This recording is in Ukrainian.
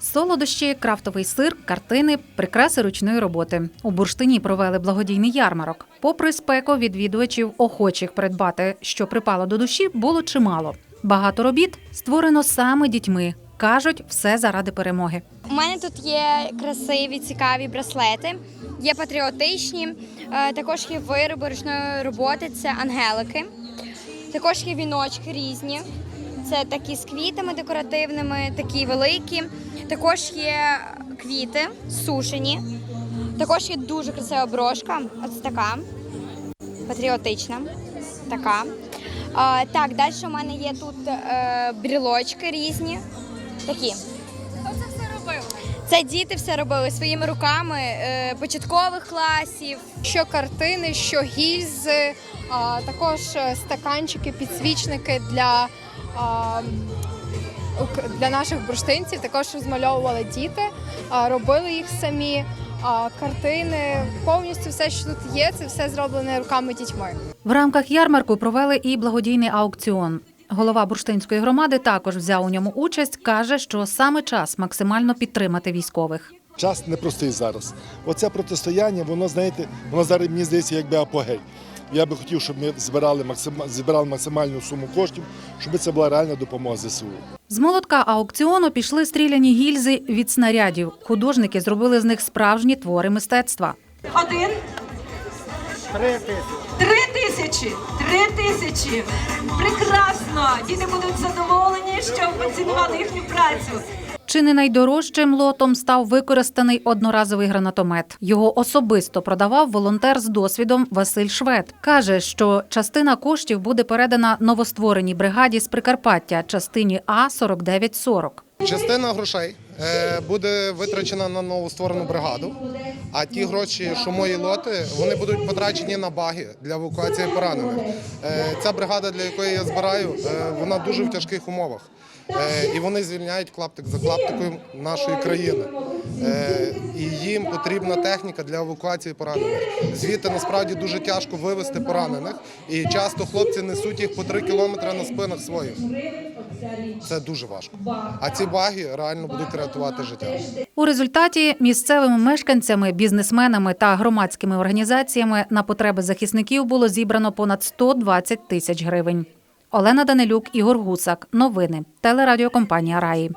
Солодощі, крафтовий сир, картини, прикраси ручної роботи. У бурштині провели благодійний ярмарок. Попри спеку, відвідувачів, охочих придбати, що припало до душі, було чимало. Багато робіт створено саме дітьми. кажуть, все заради перемоги. У мене тут є красиві, цікаві браслети, є патріотичні, е, також є вироби ручної роботи, це ангелики. Також є віночки різні. Це такі з квітами декоративними, такі великі. Також є квіти сушені. Також є дуже красива брошка. Ось така патріотична. Така. А, так, далі у мене є тут е, брілочки різні. Такі. Це діти все робили своїми руками е, початкових класів. що картини, що гільзи, а, також е, стаканчики, підсвічники для, для наших бурштинців. Також розмальовували діти, робили їх самі. А, картини, повністю все, що тут є, це все зроблене руками дітьми. В рамках ярмарку провели і благодійний аукціон. Голова бурштинської громади також взяв у ньому участь. каже, що саме час максимально підтримати військових. Час непростий зараз. Оце протистояння, воно знаєте, воно зараз мені здається, якби апогей. Я би хотів, щоб ми збирали максима- збирали максимальну суму коштів, щоб це була реальна допомога ЗСУ. З молотка аукціону пішли стріляні гільзи від снарядів. Художники зробили з них справжні твори мистецтва. Один. Три тисячі. Три тисячі. Прекрасно. Діти будуть задоволені, що оцінували їхню працю. Чи не найдорожчим лотом став використаний одноразовий гранатомет. Його особисто продавав волонтер з досвідом Василь Швед. Каже, що частина коштів буде передана новоствореній бригаді з Прикарпаття, частині А 4940. Частина грошей буде витрачена на нову створену бригаду. А ті гроші, що мої лоти, вони будуть потрачені на баги для евакуації поранених. Е, Ця бригада, для якої я збираю, е, вона дуже в тяжких умовах. Е, І вони звільняють клаптик за клаптиком нашої країни. Е, І їм потрібна техніка для евакуації поранених. Звідти насправді дуже тяжко вивезти поранених, і часто хлопці несуть їх по три кілометри на спинах своїх. Це дуже важко. А ці баги реально будуть рятувати життя. У результаті місцевими мешканцями, бізнесменами та громадськими організаціями на потреби захисників було зібрано понад 120 тисяч гривень. Олена Данилюк, Ігор Гусак. Новини. Телерадіокомпанія Раї.